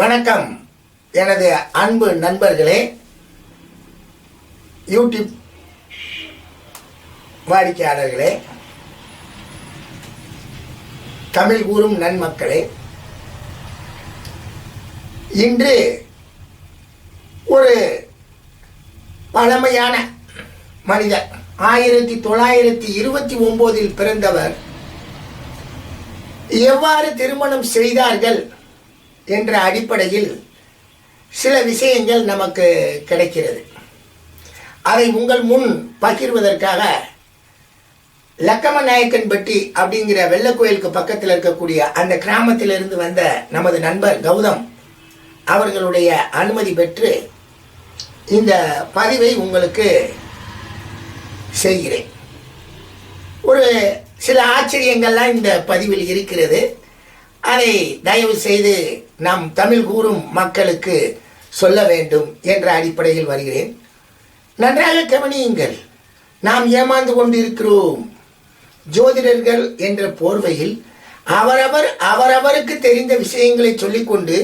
வணக்கம். எனது அன்பு நண்பர்களே யூடியூப் வாடிக்கையாளர்களே தமிழ் கூறும் நன்மக்களே இன்று ஒரு பழமையான மனிதர் ஆயிரத்தி தொள்ளாயிரத்தி இருபத்தி ஒம்போதில் பிறந்தவர் எவ்வாறு திருமணம் செய்தார்கள்? என்ற அடிப்படையில் சில விஷயங்கள் நமக்கு கிடைக்கிறது. அதை உங்கள் முன் பகிர்வதற்காக லக்கம நாயக்கன்பட்டி அப்படிங்கிற வெள்ளக்கோயிலுக்கு பக்கத்தில் இருக்கக்கூடிய அந்த கிராமத்திலிருந்து வந்த நமது நண்பர் கௌதம் அவர்களுடைய அனுமதி பெற்று இந்த பதிவை உங்களுக்கு செய்கிறேன். ஒரு சில ஆச்சரியங்கள்லாம் இந்த பதிவில் இருக்கிறது. அதை தயவு செய்து நாம் தமிழ் கூறும் மக்களுக்கு சொல்ல வேண்டும் என்ற அடிப்படையில் வருகிறேன். நன்றாக கவனியுங்கள் நாம் ஏமாந்து கொண்டிருக்கிறோம். ஜோதிடர்கள் என்ற போர்வையில் அவரவர் அவரவருக்கு தெரிந்த விஷயங்களை சொல்லிக்கொண்டு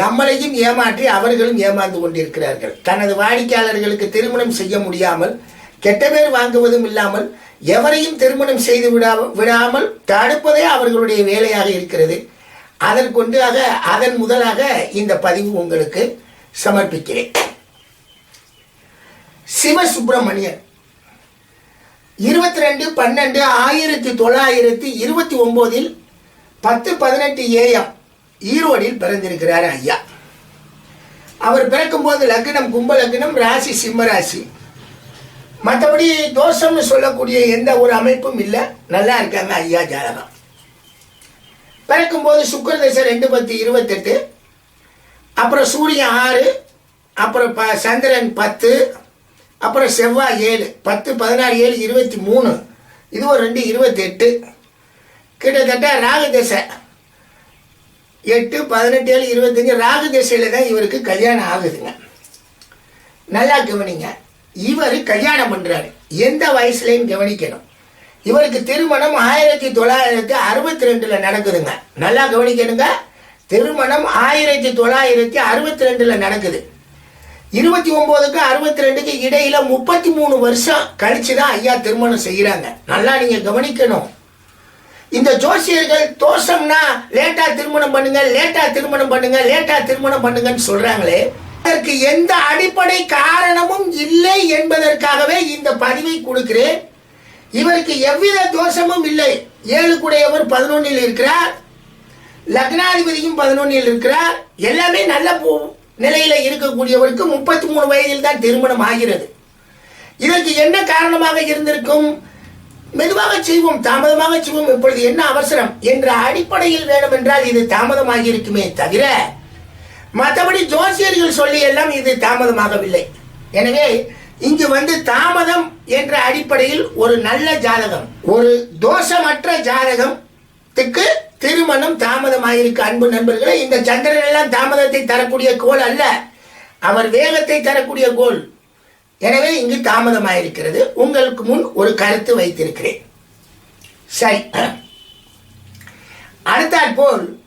நம்மளையும் ஏமாற்றி அவர்களும் ஏமாந்து கொண்டிருக்கிறார்கள். தனது வாடிக்கையாளர்களுக்கு திருமணம் செய்ய முடியாமல் கெட்ட பேர் வாங்குவதும் இல்லாமல் எவரையும் திருமணம் செய்து விடா விடாமல் தடுப்பதே அவர்களுடைய வேலையாக இருக்கிறது. அதற்கொண்டாக அதன் முதலாக இந்த பதிவு உங்களுக்கு சமர்ப்பிக்கிறேன். சிவசுப்பிரமணியன் இருபத்தி ரெண்டு பன்னெண்டு ஆயிரத்தி தொள்ளாயிரத்தி இருபத்தி ஒம்போதில் பத்து பதினெட்டு ஏஎம் ஈரோடில் பிறந்திருக்கிறார் ஐயா. அவர் பிறக்கும்போது லக்னம் கும்ப லக்னம் ராசி சிம்ம ராசி. மற்றபடி தோஷம்னு சொல்லக்கூடிய எந்த ஒரு அமைப்பும் இல்லை. நல்லா இருக்காங்க ஐயா ஜாதகம். பிறக்கும்போது சுக்கர தசை ரெண்டு பத்து இருபத்தெட்டு அப்புறம் சூரியன் ஆறு அப்புறம் ப சந்திரன் பத்து அப்புறம் செவ்வாய் ஏழு பத்து பதினாறு ஏழு இருபத்தி மூணு. இது ஒரு ரெண்டு இருபத்தெட்டு. கிட்டத்தட்ட ராகு தசை எட்டு பதினெட்டு ஏழு இருபத்தஞ்சு ராகு தசையில் தான் இவருக்கு கல்யாணம் ஆகுதுங்க. நல்லா கவனிங்க. இவர் கல்யாணம் பண்ணுறாரு எந்த வயசுலையும் கவனிக்கணும். இவருக்கு திருமணம் ஆயிரத்தி தொள்ளாயிரத்தி அறுபத்தி ரெண்டில் நடக்குதுங்க. நல்லா கவனிக்கணுங்க. திருமணம் ஆயிரத்தி தொள்ளாயிரத்தி அறுபத்தி ரெண்டுல நடக்குது. இருபத்தி ஒம்போதுக்கு அறுபத்தி ரெண்டுக்கு இடையில முப்பத்தி மூணு வருஷம் கழிச்சு தான் ஐயா திருமணம் செய்கிறாங்க நல்லா நீங்கள் கவனிக்கணும். இந்த ஜோசியர்கள் தோஷம்னா லேட்டா திருமணம் பண்ணுங்க லேட்டா திருமணம் பண்ணுங்க லேட்டா திருமணம் பண்ணுங்கன்னு சொல்றாங்களே. அதற்கு எந்த அடிப்படை காரணமும் இல்லை என்பதற்காகவே இந்த பதிவை கொடுக்கிறேன். இவருக்கு எவ்வித தோஷமும் இல்லை. ஏழு கூடையவர் பதினொன்னில் இருக்கிறார். லக்னாதிபதியும் பதினொன்னில் இருக்கிறார். எல்லாமே நல்ல நிலையில இருக்கக்கூடியவருக்கு முப்பத்தி மூணு வயதில் தான் திருமணம் ஆகிறது. இதற்கு என்ன காரணமாக இருந்திருக்கும்? மெதுவாக செய்வோம் தாமதமாக செய்வோம். இப்பொழுது என்ன அவசரம் என்ற அடிப்படையில் வேணும் என்றால் இது தாமதமாக இருக்குமே தவிர மற்றபடி ஜோசியர்கள் சொல்லி எல்லாம் இது தாமதமாகவில்லை. எனவே இங்கு வந்து தாமதம் என்ற அடிப்படையில் ஒரு நல்ல ஜாதகம் ஒரு தோஷமற்ற ஜாதகத்துக்கு திருமணம் தாமதமாயிருக்கு. அன்பு நண்பர்களே இந்த சந்திரன் எல்லாம் தாமதத்தை தரக்கூடிய கோல் அல்ல. அவர் வேகத்தை தரக்கூடிய கோல் எனவே இங்கு தாமதமாயிருக்கிறது. உங்களுக்கு முன் ஒரு கருத்து வைத்திருக்கிறேன். சரி. அடுத்தாற் போல்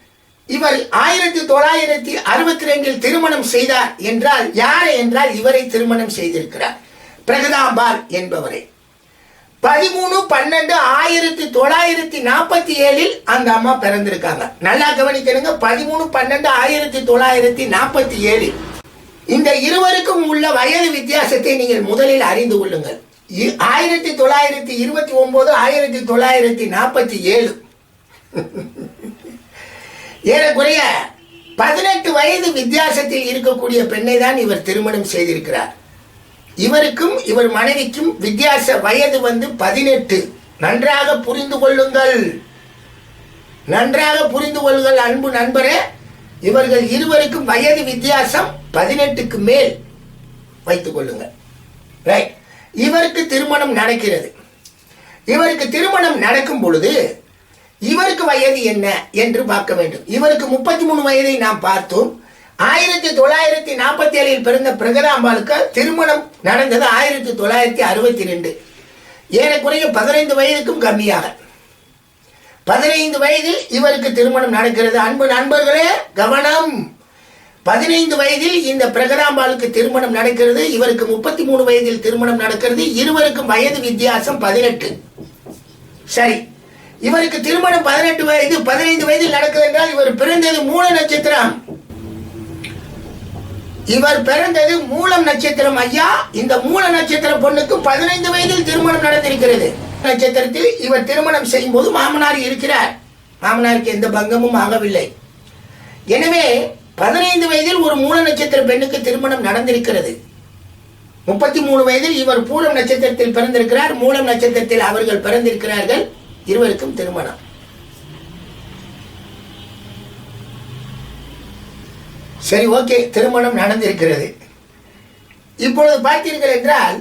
இவர் ஆயிரத்தி தொள்ளாயிரத்தி அறுபத்தி ரெண்டில் திருமணம் செய்தார் என்றால் யாரை என்றால் இவரை திருமணம் செய்திருக்கிறார். பிரகதாம்பாள் என்பவரை. பதிமூணு பன்னெண்டு ஆயிரத்தி தொள்ளாயிரத்தி நாற்பத்தி ஏழில் அந்த அம்மா பிறந்திருக்காங்க. நல்லா கவனிக்கணுங்க. பதிமூணு பன்னெண்டு ஆயிரத்தி தொள்ளாயிரத்தி நாற்பத்தி ஏழில் இந்த இருவருக்கும் உள்ள வயது வித்தியாசத்தை நீங்கள் முதலில் அறிந்து கொள்ளுங்கள். இ- ஆயிரத்தி தொள்ளாயிரத்தி இருபத்தி ஒன்பது ஆயிரத்தி தொள்ளாயிரத்தி நாற்பத்தி ஏழு ஏறக்குறைய பதினெட்டு வயது வித்தியாசத்தில் இருக்கக்கூடிய பெண்ணை தான் இவர் திருமணம் செய்திருக்கிறார். இவருக்கும் இவர் மனைவிக்கும் வித்தியாச வயது வந்து பதினெட்டு. நன்றாக புரிந்து கொள்ளுங்கள். நன்றாக புரிந்து கொள்ளுங்கள் அன்பு நண்பரே. இவர்கள் இருவருக்கும் வயது வித்தியாசம் பதினெட்டுக்கு மேல். வைத்துக் கொள்ளுங்கள். ரைட் இவருக்கு திருமணம் நடக்கிறது. இவருக்கு திருமணம் நடக்கும் பொழுது இவருக்கு வயது என்ன என்று பார்க்க வேண்டும். இவருக்கு முப்பத்தி மூணு வயதை நாம் பார்த்தோம். ஆயிரத்தி தொள்ளாயிரத்தி நாற்பத்தி ஏழில் பிறந்த பிரகதாம்பாளுக்கு திருமணம் நடந்தது ஆயிரத்தி தொள்ளாயிரத்தி அறுபத்தி ரெண்டு ஏறக்குறைய பதினைந்து வயதுக்கும் கம்மியாக. பதினைந்து வயதில் இவருக்கு திருமணம் நடக்கிறது. அன்பு நண்பர்களே கவனம். பதினைந்து வயதில் இந்த பிரகதாம்பாளுக்கு திருமணம் நடக்கிறது. இவருக்கு முப்பத்தி மூணு வயதில் திருமணம் நடக்கிறது. இருவருக்கும் வயது வித்தியாசம் பதினெட்டு. சரி. இவருக்கு திருமணம் பதினெட்டு வயது பதினைந்து வயதில் நடக்குது என்றால் இவர் பிறந்தது மூல நட்சத்திரம். இவர் பிறந்தது மூலம் நட்சத்திரம் ஐயா. இந்த மூல நட்சத்திர பொண்ணுக்கு பதினைந்து வயதில் திருமணம் நடந்திருக்கிறது. நட்சத்திரத்தில் இவர் திருமணம் செய்யும் போது மாமனார் இருக்கிறார். மாமனாருக்கு எந்த பங்கமும் ஆகவில்லை. எனவே பதினைந்து வயதில் ஒரு மூல நட்சத்திர பெண்ணுக்கு திருமணம் நடந்திருக்கிறது. முப்பத்தி மூணு வயதில் இவர் பூரம் நட்சத்திரத்தில் பிறந்திருக்கிறார். மூலம் நட்சத்திரத்தில் அவர்கள் பிறந்திருக்கிறார்கள். இருவருக்கும் திருமணம். சரி ஓகே திருமணம் நடந்திருக்கிறது. இப்பொழுது பார்த்தீர்கள் என்றால்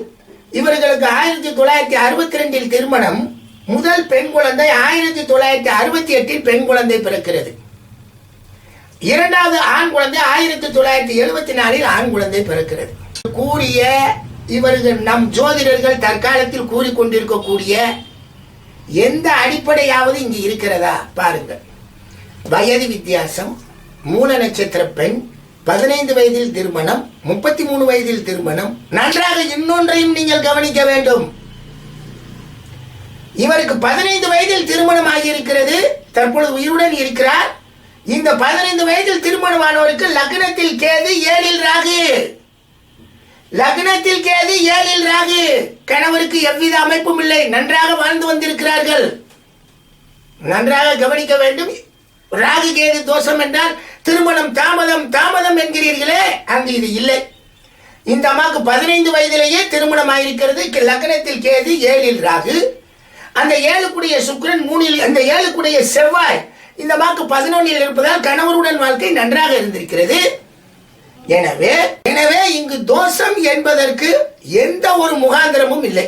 இவர்களுக்கு ஆயிரத்தி தொள்ளாயிரத்தி அறுபத்தி ரெண்டில் திருமணம் முதல் பெண் குழந்தை ஆயிரத்தி தொள்ளாயிரத்தி அறுபத்தி எட்டில் பெண் குழந்தை பிறக்கிறது. இரண்டாவது ஆண் குழந்தை ஆயிரத்தி தொள்ளாயிரத்தி எழுபத்தி நாலில் ஆண் குழந்தை பிறக்கிறது. கூறிய இவர்கள் நம் ஜோதிடர்கள் தற்காலத்தில் கூறிக்கொண்டிருக்கக்கூடிய எந்த அடிப்படையாவது இங்கு இருக்கிறதா? பாருங்கள் வயது வித்தியாசம் மூல நட்சத்திர பெண் பதினைந்து வயதில் திருமணம் முப்பத்தி மூணு வயதில் திருமணம். நன்றாக இன்னொன்றையும் நீங்கள் கவனிக்க வேண்டும். இவருக்கு பதினைந்து வயதில் திருமணம் ஆகியிருக்கிறது. தற்பொழுது உயிருடன் இருக்கிறார். இந்த பதினைந்து வயதில் திருமணமானவருக்கு லக்னத்தில் கேது ஏழில் ராகு. லக்னத்தில் கேது ஏழில் ராகு. கணவருக்கு எவ்வித அமைப்பும் இல்லை. நன்றாக வாழ்ந்து வந்திருக்கிறார்கள். நன்றாக கவனிக்க வேண்டும். ராகு கேது தோஷம் என்றால் திருமணம் தாமதம் தாமதம் என்கிறீர்களே அங்கு இது இல்லை. இந்த அம்மாவுக்கு பதினைந்து வயதிலேயே திருமணம் ஆயிருக்கிறது. கி- லக்னத்தில் கேது ஏழில் ராகு. அந்த ஏழுக்குடைய சுக்கிரன் மூணில் அந்த ஏழுக்குடைய செவ்வாய் இந்த அம்மாவுக்கு பதினொன்னில் இருப்பதால் கணவருடன் வாழ்க்கை நன்றாக இருந்திருக்கிறது. எனவே எனவே இங்கு தோஷம் என்பதற்கு எந்த ஒரு முகாந்திரமும் இல்லை.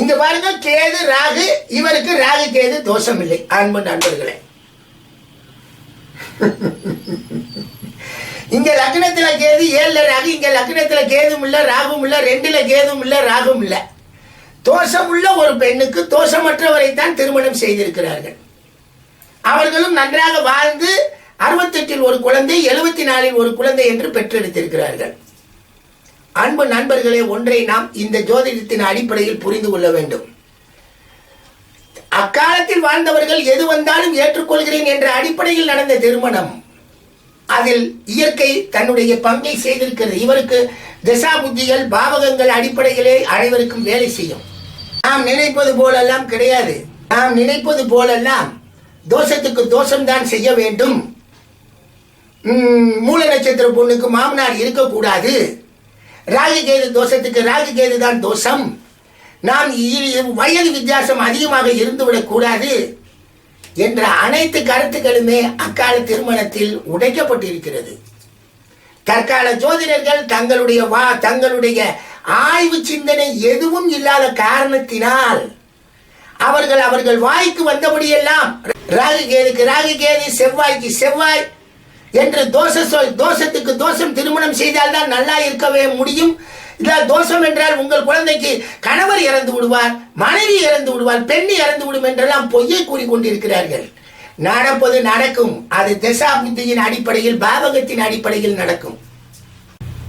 இங்க பாருங்க கேது ராகு இவருக்கு ராகு கேது தோஷம் இல்லை. அன்பு நண்பர்களே. இங்க லக்னத்துல கேது ஏழுல ராகு இங்க லக்னத்துல கேதும் இல்ல ராகும் இல்ல ரெண்டுல கேதும் இல்ல ராகும் இல்ல. தோஷம் உள்ள ஒரு பெண்ணுக்கு தோஷமற்றவரை தான் திருமணம் செய்திருக்கிறார்கள். அவர்களும் நன்றாக வாழ்ந்து அறுபத்தெட்டில் ஒரு குழந்தை எழுபத்தி நாலில் ஒரு குழந்தை என்று பெற்றெடுத்திருக்கிறார்கள். அன்பு நண்பர்களே ஒன்றை நாம் இந்த ஜோதிடத்தின் அடிப்படையில் புரிந்து கொள்ள வேண்டும். அக்காலத்தில் வாழ்ந்தவர்கள் எது வந்தாலும் ஏற்றுக்கொள்கிறேன் என்ற அடிப்படையில் நடந்த திருமணம் அதில் இயற்கை தன்னுடைய பங்கை செய்திருக்கிறது. இவருக்கு திசா புத்திகள் பாவகங்கள் அடிப்படையிலே அனைவருக்கும் வேலை செய்யும். நாம் நினைப்பது போலெல்லாம் கிடையாது. நாம் நினைப்பது போலெல்லாம் தோஷத்துக்கு தோஷம்தான் செய்ய வேண்டும். மூல நட்சத்திர பொண்ணுக்கு மாமனார் இருக்கக்கூடாது. ராகு கேது தோஷத்துக்கு ராகு கேது தான் தோஷம். நாம் வயது வித்தியாசம் அதிகமாக இருந்துவிடக்கூடாது என்ற அனைத்து கருத்துக்களுமே அக்கால திருமணத்தில் உடைக்கப்பட்டிருக்கிறது. தற்கால ஜோதிடர்கள் தங்களுடைய வா தங்களுடைய ஆய்வு சிந்தனை எதுவும் இல்லாத காரணத்தினால் அவர்கள் அவர்கள் வாய்க்கு வந்தபடியெல்லாம் ராகு கேதுக்கு ராகு கேது செவ்வாய்க்கு செவ்வாய் என்று தோஷ சொல் தோஷத்துக்கு தோஷம் திருமணம் செய்தால்தான் நல்லா இருக்கவே முடியும். இல்ல தோஷம் என்றால் உங்கள் குழந்தைக்கு கணவர் இறந்து விடுவார் மனைவி இறந்து விடுவார் பெண் இறந்து விடும் என்றெல்லாம் பொய்யை கூறிக்கொண்டிருக்கிறார்கள். நடப்பது நடக்கும். அது திசா புத்தியின் அடிப்படையில் பாவகத்தின் அடிப்படையில் நடக்கும்.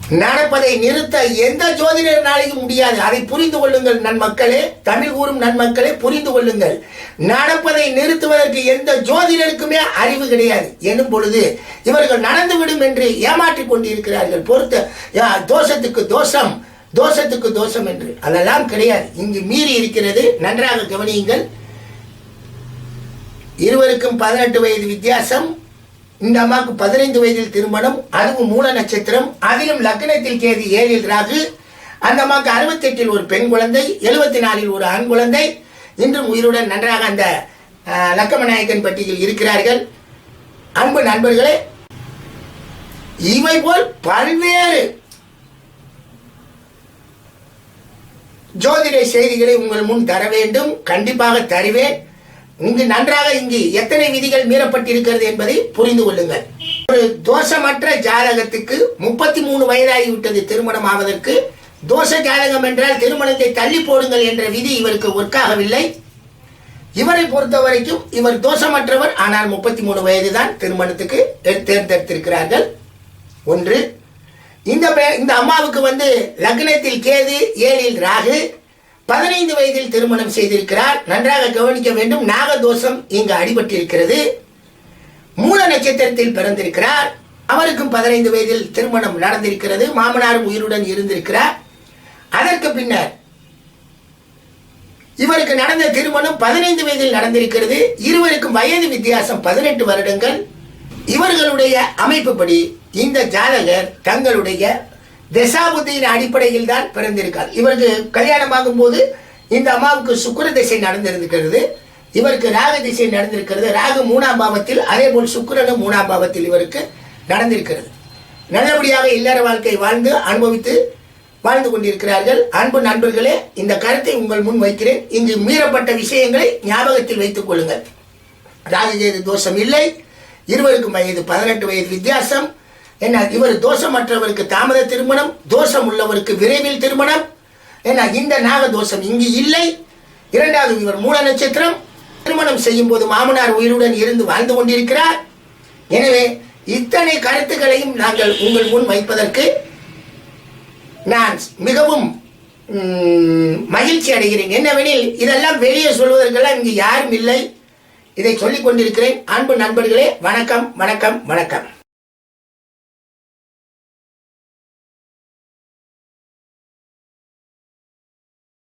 நடப்பதை நிறுத்த எந்த ஜோதிடர்னாலையும் முடியாது. அதை புரிந்து கொள்ளுங்கள் நன்மக்களே. தமிழ் கூறும் நன்மக்களே புரிந்து கொள்ளுங்கள். நடப்பதை நிறுத்துவதற்கு எந்த ஜோதிடருக்குமே அறிவு கிடையாது. எனும் பொழுது இவர்கள் நடந்துவிடும் என்று ஏமாற்றிக் கொண்டிருக்கிறார்கள். பொறுத்த யா, தோஷத்துக்கு தோஷம் தோஷத்துக்கு தோஷம் என்று. அதெல்லாம் கிடையாது. இங்கு மீறி இருக்கிறது. நன்றாக கவனியுங்கள். இருவருக்கும் பதினெட்டு வயது வித்தியாசம். இந்த அம்மாவுக்கு பதினைந்து வயதில் திருமணம் அதுவும் மூல நட்சத்திரம் அதிலும் லக்னத்தில் கேது ஏழில் ராகு அந்த அம்மாவுக்கு அறுபத்தெட்டில் ஒரு பெண் குழந்தை எழுபத்தி நாலில் ஒரு ஆண் குழந்தை. இன்றும் உயிருடன் நன்றாக அந்த அஹ், லக்கமநாயக்கன் பட்டியில் இருக்கிறார்கள். அன்பு நண்பர்களே இவை போல் பல்வேறு ஜோதிட செய்திகளை உங்கள் முன் தர வேண்டும் கண்டிப்பாக தருவேன். இங்கு நன்றாக இங்கு எத்தனை விதிகள் மீறப்பட்டிருக்கிறது என்பதை புரிந்து கொள்ளுங்கள். ஒரு தோஷமற்ற ஜாதகத்துக்கு முப்பத்தி மூணு வயதாகிவிட்டது திருமணம் ஆவதற்கு தோஷ ஜாதகம் என்றால் திருமணத்தை தள்ளி போடுங்கள் என்ற விதி இவருக்கு ஒர்க்காகவில்லை இவரை பொறுத்த வரைக்கும் இவர் தோஷமற்றவர் ஆனால் முப்பத்தி மூணு வயது தான் திருமணத்துக்கு தேர்ந்தெடுத்திருக்கிறார்கள். ஒன்று இந்த இந்த அம்மாவுக்கு வந்து லக்னத்தில் கேது ஏழில் ராகு பதினைந்து வயதில் திருமணம் செய்திருக்கிறார். நன்றாக கவனிக்க வேண்டும். நாகதோஷம் இங்கு அடிபட்டிருக்கிறது. மூல நட்சத்திரத்தில் பிறந்திருக்கிறார். அவருக்கும் பதினைந்து வயதில் திருமணம் நடந்திருக்கிறது. மாமனாரும் உயிருடன் இருந்திருக்கிறார். அதற்கு பின்னர் இவருக்கு நடந்த திருமணம் பதினைந்து வயதில் நடந்திருக்கிறது. இருவருக்கும் வயது வித்தியாசம் பதினெட்டு வருடங்கள். இவர்களுடைய அமைப்புப்படி இந்த ஜாதகர் தங்களுடைய தசாபுத்தியின் அடிப்படையில் தான் பிறந்திருக்கார். இவருக்கு கல்யாணமாகும் போது இந்த அம்மாவுக்கு சுக்கிர திசை நடந்திருக்கிறது. இவருக்கு ராக திசை நடந்திருக்கிறது. ராகு மூணாம் பாவத்தில் அதே போல் சுக்கரனும் மூணாம் பாவத்தில் இவருக்கு நடந்திருக்கிறது. நல்லபடியாக இல்லற வாழ்க்கை வாழ்ந்து அனுபவித்து வாழ்ந்து கொண்டிருக்கிறார்கள். அன்பு நண்பர்களே இந்த கருத்தை உங்கள் முன் வைக்கிறேன். இங்கு மீறப்பட்ட விஷயங்களை ஞாபகத்தில் வைத்துக் கொள்ளுங்கள். ராகுகேது தோஷம் இல்லை. இருவருக்கும் வயது பதினெட்டு வயது வித்தியாசம். என்ன இவர் தோஷமற்றவருக்கு தாமத திருமணம் தோஷம் உள்ளவருக்கு விரைவில் திருமணம். என்ன இந்த நாக தோஷம் இங்கு இல்லை. இரண்டாவது இவர் மூல நட்சத்திரம். திருமணம் செய்யும் போது மாமனார் உயிருடன் இருந்து வாழ்ந்து கொண்டிருக்கிறார். எனவே இத்தனை கருத்துக்களையும் நாங்கள் உங்கள் முன் வைப்பதற்கு நான் மிகவும் மகிழ்ச்சி அடைகிறேன். என்னவெனில் இதெல்லாம் வெளியே சொல்வதற்கெல்லாம் இங்கு யாரும் இல்லை. இதை சொல்லிக் கொண்டிருக்கிறேன். அன்பு நண்பர்களே வணக்கம் வணக்கம் வணக்கம்.